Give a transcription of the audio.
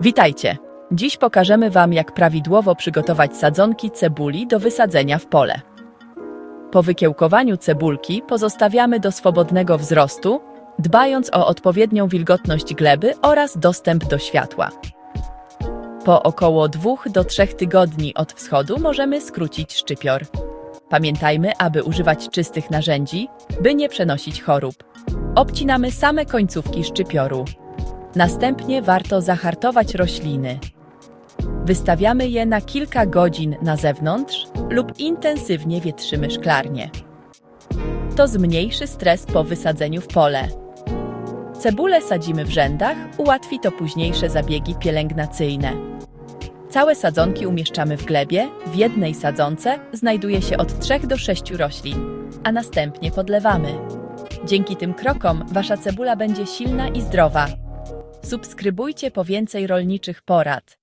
Witajcie! Dziś pokażemy Wam, jak prawidłowo przygotować sadzonki cebuli do wysadzenia w pole. Po wykiełkowaniu cebulki pozostawiamy do swobodnego wzrostu, dbając o odpowiednią wilgotność gleby oraz dostęp do światła. Po około 2 do 3 tygodni od wschodu możemy skrócić szczypior. Pamiętajmy, aby używać czystych narzędzi, by nie przenosić chorób. Obcinamy same końcówki szczypioru. Następnie warto zahartować rośliny. Wystawiamy je na kilka godzin na zewnątrz lub intensywnie wietrzymy szklarnię. To zmniejszy stres po wysadzeniu w pole. Cebulę sadzimy w rzędach, ułatwi to późniejsze zabiegi pielęgnacyjne. Całe sadzonki umieszczamy w glebie, w jednej sadzonce znajduje się od 3 do 6 roślin, a następnie podlewamy. Dzięki tym krokom wasza cebula będzie silna i zdrowa. Subskrybujcie po więcej rolniczych porad.